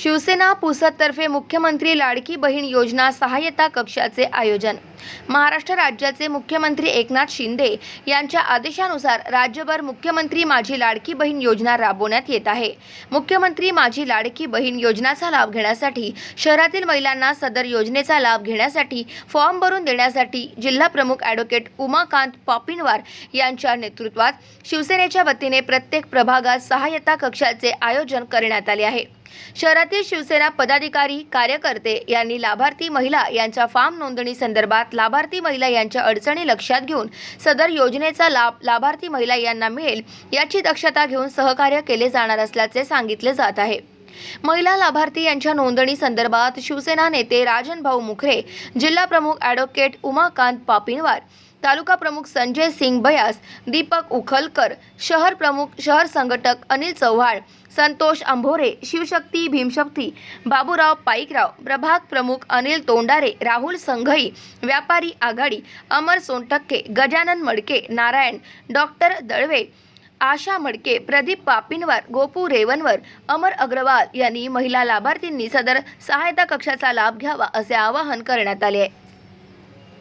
शिवसेना पुसदतर्फे मुख्यमंत्री लाडकी बहीण योजना सहाय्यता कक्षाचे आयोजन. महाराष्ट्र राज्याचे मुख्यमंत्री एकनाथ शिंदे यांच्या आदेशानुसार राज्यभर मुख्यमंत्री माझी लाडकी बहीण योजना राबवण्यात येत आहे. मुख्यमंत्री माझी लाडकी बहीण योजनाचा लाभ घेण्यासाठी शहरातील महिलांना सदर योजनेचा लाभ घेण्यासाठी फॉर्म भरून देण्यासाठी जिल्हा प्रमुख ॲडव्होकेट उमाकांत पापिनवार यांच्या नेतृत्वात शिवसेनेच्या वतीने प्रत्येक प्रभागात सहाय्यता कक्षाचे आयोजन करण्यात आले आहे. शहरातील शिवसेना पदाधिकारी कार्यकर्ते यांनी लाभार्थी महिला यांच्या फार्म नोंदणी संदर्भात लाभार्थी महिला यांच्या अडचणी लक्षात घेऊन सदर योजनेचा लाभ लाभार्थी महिला यांना मिळेल याची दक्षता घेऊन सहकार्य केले जाणार असल्याचे सांगितले जात आहे. महिला लाभार्थी यांच्या नोंदणी संदर्भात शिवसेना नेते राजन भाऊ मुखरे जिल्हा प्रमुख ॲडव्होकेट उमाकांत पापिनवार तालुका प्रमुख संजय सिंग बयास दीपक उखलकर शहर प्रमुख शहर संघटक अनिल चव्हाण संतोष अंभोरे शिवशक्ती भीमशक्ती बाबूराव पाईकराव प्रभाग प्रमुख अनिल तोंडारे राहुल संघई व्यापारी आघाडी अमर सोनटक्के गजानन मडके नारायण डॉक्टर दळवे आशा मडके प्रदीप पापिनवार गोपू रेवनवर अमर अग्रवाल यांनी महिला लाभार्थींनी सदर सहायता कक्षाचा लाभ घ्यावा असे आवाहन करण्यात आले आहे.